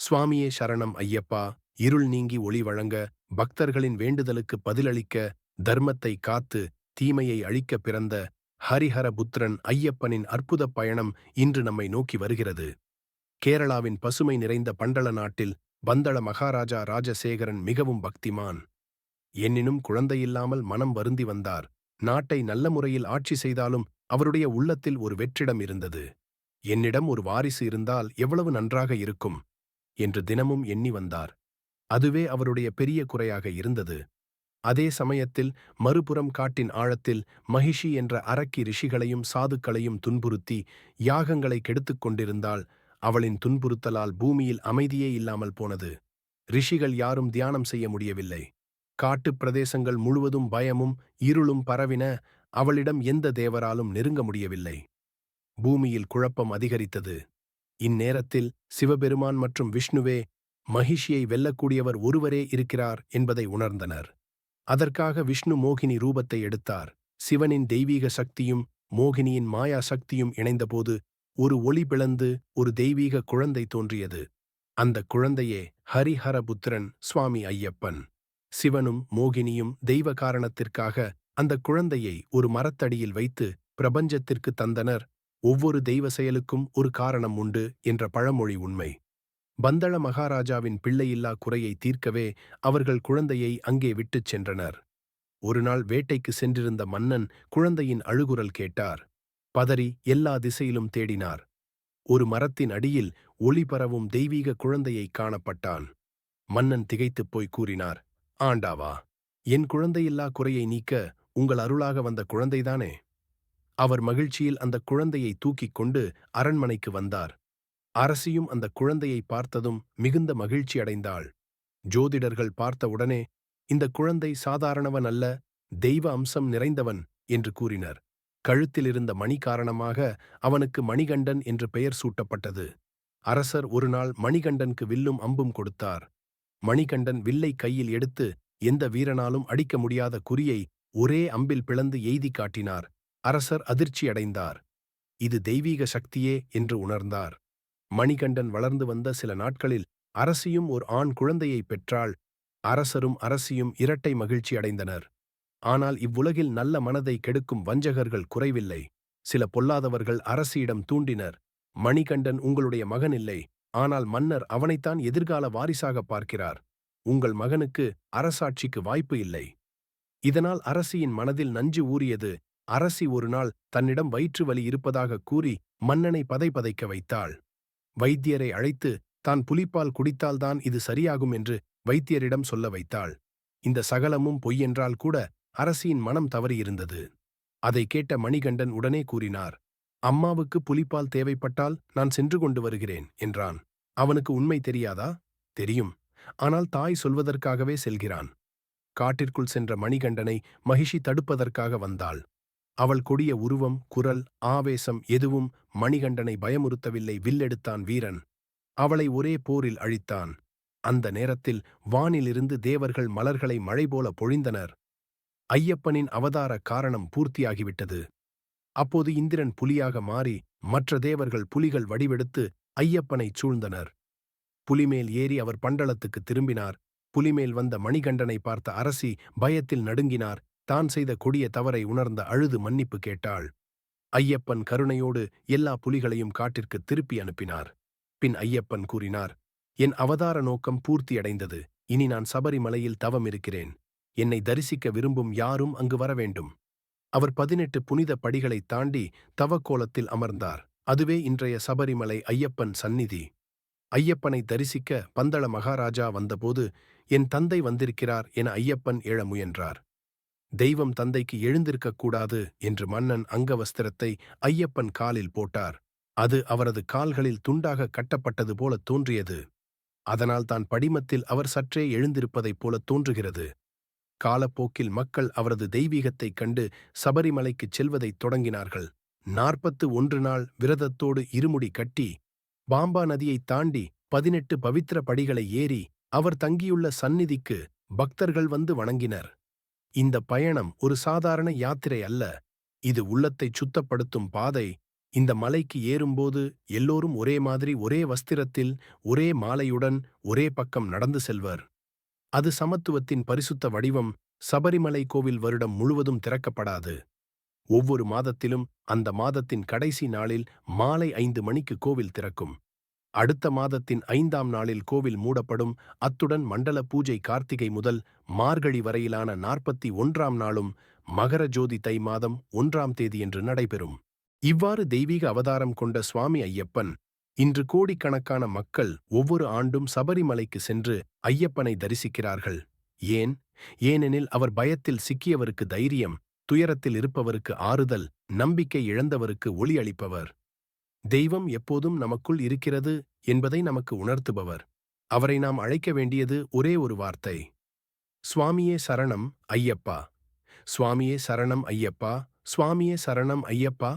சுவாமியே சரணம் ஐயப்பா இருள் நீங்கி ஒளி வழங்க பக்தர்களின் வேண்டுதலுக்கு பதிலளிக்க தர்மத்தை காத்து தீமையை அழிக்க பிறந்த ஹரிஹர புத்திரன் ஐயப்பனின் அற்புதப் பயணம் இன்று நம்மை நோக்கி வருகிறது. கேரளாவின் பசுமை நிறைந்த பண்டள நாட்டில் பந்தள மகாராஜா ராஜசேகரன் மிகவும் பக்திமான். எனினும் குழந்தையில்லாமல் மனம் வருந்தி வந்தார். நாட்டை நல்ல முறையில் ஆட்சி செய்தாலும் அவருடைய உள்ளத்தில் ஒரு வெற்றிடம் இருந்தது. என்னிடம் ஒரு வாரிசு இருந்தால் எவ்வளவு நன்றாக இருக்கும். என்று தினமும் எண்ணி வந்தார். அதுவே அவருடைய பெரிய குறையாக இருந்தது. அதே சமயத்தில் மறுபுறம் காட்டின் ஆழத்தில் மகிஷி என்ற அரக்கி ரிஷிகளையும் சாதுக்களையும் துன்புறுத்தி யாகங்களை கெடுத்துக் கொண்டிருந்தால் அவளின் துன்புறுத்தலால் பூமியில் அமைதியே இல்லாமல் போனது. ரிஷிகள் யாரும் தியானம் செய்ய முடியவில்லை. காட்டுப் பிரதேசங்கள் முழுவதும் பயமும் இருளும் பரவின அவளிடம் எந்த தேவராலும் நெருங்க முடியவில்லை. பூமியில் குழப்பம் அதிகரித்தது. இந்நேரத்தில் சிவபெருமான் மற்றும் விஷ்ணுவே மகிஷியை வெல்லக்கூடியவர் ஒருவரே இருக்கிறார் என்பதை உணர்ந்தனர். அதற்காக விஷ்ணு மோகினி ரூபத்தை எடுத்தார். சிவனின் தெய்வீக சக்தியும் மோகினியின் மாயா சக்தியும் இணைந்தபோது ஒரு ஒளி பிளந்து ஒரு தெய்வீக குழந்தை தோன்றியது. அந்த குழந்தையே ஹரிஹரபுத்திரன் சுவாமி ஐயப்பன். சிவனும் மோகினியும் தெய்வ காரணத்திற்காக அந்த குழந்தையை ஒரு மரத்தடியில் வைத்து பிரபஞ்சத்திற்கு தந்தனர். ஒவ்வொரு தெய்வ செயலுக்கும் ஒரு காரணம் உண்டு என்ற பழமொழி உண்மை. பந்தள மகாராஜாவின் பிள்ளையில்லா குறையை தீர்க்கவே அவர்கள் குழந்தையை அங்கே விட்டுச் சென்றனர். ஒருநாள் வேட்டைக்கு சென்றிருந்த மன்னன் குழந்தையின் அழுகுரல் கேட்டார். பதறி எல்லா திசையிலும் தேடினார். ஒரு மரத்தின் அடியில் ஒளி பரவும் தெய்வீக குழந்தையை காணப்பட்டான். மன்னன் திகைத்துப் போய் கூறினார் ஆண்டாவா என் குழந்தையில்லா குறையை நீக்க உங்கள் அருளாக வந்த குழந்தைதானே? அவர் மகிழ்ச்சியில் அந்த குழந்தையை தூக்கிக் கொண்டு அரண்மனைக்கு வந்தார். அரசியும் அந்த குழந்தையை பார்த்ததும் மிகுந்த மகிழ்ச்சி அடைந்தாள். ஜோதிடர்கள் பார்த்தவுடனே இந்த குழந்தை சாதாரணவன் அல்ல தெய்வ அம்சம் நிறைந்தவன் என்று கூறினர். கழுத்தில் இருந்த மணி காரணமாக அவனுக்கு மணிகண்டன் என்று பெயர் சூட்டப்பட்டது. அரசர் ஒருநாள் மணிகண்டனுக்கு வில்லும் அம்பும் கொடுத்தார். மணிகண்டன் வில்லை கையில் எடுத்து எந்த வீரனாலும் அடிக்க முடியாத குறியை ஒரே அம்பில் பிளந்து எய்தி காட்டினார். அரசர் அதிர்ச்சியடைந்தார். இது தெய்வீக சக்தியே என்று உணர்ந்தார். மணிகண்டன் வளர்ந்து வந்த சில நாட்களில் அரசியும் ஒரு ஆண் குழந்தையை பெற்றால் அரசரும் அரசியும் இரட்டை மகிழ்ச்சி அடைந்தனர் ஆனால் இவ்வுலகில் நல்ல மனதை கெடுக்கும் வஞ்சகர்கள் குறைவில்லை. சில பொல்லாதவர்கள் அரசியிடம் தூண்டினர். மணிகண்டன் உங்களுடைய மகன் இல்லை. ஆனால் மன்னர் அவனைத்தான் எதிர்கால வாரிசாக பார்க்கிறார். உங்கள் மகனுக்கு அரசாட்சிக்கு வாய்ப்பு இல்லை. இதனால் அரசியின் மனதில் நஞ்சு ஊறியது. அரசி ஒருநாள் தன்னிடம் வயிற்று வலி இருப்பதாக கூறி மன்னனை பதைபதைக்க வைத்தாள். வைத்தியரை அழைத்து தான் புலிப்பால் குடித்தால்தான் இது சரியாகும் என்று வைத்தியரிடம் சொல்ல வைத்தாள். இந்த சகலமும் பொய்யென்றால் கூட அரசியின் மனம் தவறியிருந்தது அதை கேட்ட மணிகண்டன் உடனே கூறினார் அம்மாவுக்கு புலிப்பால் தேவைப்பட்டால் நான் சென்று கொண்டு வருகிறேன் என்றான். அவனுக்கு உண்மை தெரியாதா? தெரியும். ஆனால் தாய் சொல்வதற்காகவே செல்கிறான். காட்டிற்குள் சென்ற மணிகண்டனை மகிஷி தடுப்பதற்காக வந்தாள். அவள் கொடிய உருவம் குரல் ஆவேசம் எதுவும் மணிகண்டனை பயமுறுத்தவில்லை. வில்லெடுத்தான் வீரன். அவளை ஒரே போரில் அழித்தான். அந்த நேரத்தில் வானிலிருந்து தேவர்கள் மலர்களை மழை போல பொழிந்தனர். ஐயப்பனின் அவதார காரணம் பூர்த்தியாகிவிட்டது. அப்போது இந்திரன் புலியாக மாறி மற்ற தேவர்கள் புலிகள் வடிவெடுத்து ஐயப்பனைச் சூழ்ந்தனர். புலிமேல் ஏறி அவர் பண்டலத்துக்கு திரும்பினார். புலிமேல் வந்த மணிகண்டனை பார்த்த அரசி பயத்தில் நடுங்கினார். தான் செய்த கொடிய தவறை உணர்ந்த அழுது மன்னிப்பு கேட்டாள். ஐயப்பன் கருணையோடு எல்லா புலிகளையும் காட்டிற்கு திருப்பி அனுப்பினார். பின் ஐயப்பன் கூறினார் என் அவதார நோக்கம் பூர்த்தியடைந்தது. இனி நான் சபரிமலையில் தவம் இருக்கிறேன். என்னை தரிசிக்க விரும்பும் யாரும் அங்கு வர வேண்டும். அவர் பதினெட்டு புனித படிகளை தாண்டி தவக்கோலத்தில் அமர்ந்தார். அதுவே இன்றைய சபரிமலை ஐயப்பன் சந்நிதி. ஐயப்பனை தரிசிக்க பந்தள மகாராஜா வந்தபோது என் தந்தை வந்திருக்கிறார் என ஐயப்பன் எழ முயன்றார். தெய்வம் தந்தைக்கு எழுந்திருக்கக் கூடாது என்று மன்னன் அங்கவஸ்திரத்தை ஐயப்பன் காலில் போட்டார். அது அவரது கால்களில் துண்டாக கட்டப்பட்டது போல தோன்றியது. அதனால் தான் படிமத்தில் அவர் சற்றே எழுந்திருப்பதைப் போல தோன்றுகிறது. காலப்போக்கில் மக்கள் அவரது தெய்வீகத்தைக் கண்டு சபரிமலைக்குச் செல்வதைத் தொடங்கினார்கள். நாற்பத்து ஒன்று நாள் விரதத்தோடு இருமுடி கட்டி பாம்பா நதியைத் தாண்டி பதினெட்டு பவித்திர படிகளை ஏறி அவர் தங்கியுள்ள சந்நிதிக்கு பக்தர்கள் வந்து வணங்கினர். இந்த பயணம் ஒரு சாதாரண யாத்திரை அல்ல. இது உள்ளத்தைச் சுத்தப்படுத்தும் பாதை. இந்த மலைக்கு ஏறும்போது எல்லோரும் ஒரே மாதிரி ஒரே வஸ்திரத்தில் ஒரே மாலையுடன் ஒரே பக்கம் நடந்து செல்வர். அது சமத்துவத்தின் பரிசுத்த வடிவம். சபரிமலை கோவில் வருடம் முழுவதும் திறக்கப்படாது. ஒவ்வொரு மாதத்திலும் அந்த மாதத்தின் கடைசி நாளில் மாலை ஐந்து மணிக்கு கோவில் திறக்கும். அடுத்த மாதத்தின் ஐந்தாம் நாளில் கோவில் மூடப்படும். அத்துடன் மண்டல பூஜை கார்த்திகை முதல் மார்கழி வரையிலான நாற்பத்தி ஒன்றாம் நாளும் மகர ஜோதி தை மாதம் ஒன்றாம் தேதியன்று நடைபெறும். இவ்வாறு தெய்வீக அவதாரம் கொண்ட சுவாமி ஐயப்பன் இன்று கோடிக்கணக்கான மக்கள் ஒவ்வொரு ஆண்டும் சபரிமலைக்கு சென்று ஐயப்பனை தரிசிக்கிறார்கள். ஏன்? ஏனெனில் அவர் பயத்தில் சிக்கியவருக்கு தைரியம் துயரத்தில் இருப்பவருக்கு ஆறுதல் நம்பிக்கை இழந்தவருக்கு ஒளி அளிப்பவர். தெய்வம் எப்போதும் நமக்குள் இருக்கிறது என்பதை நமக்கு உணர்த்துபவர். அவரை நாம் அழைக்க வேண்டியது ஒரே ஒரு வார்த்தை. சுவாமியே சரணம் ஐயப்பா. சுவாமியே சரணம் ஐயப்பா. சுவாமியே சரணம் ஐயப்பா.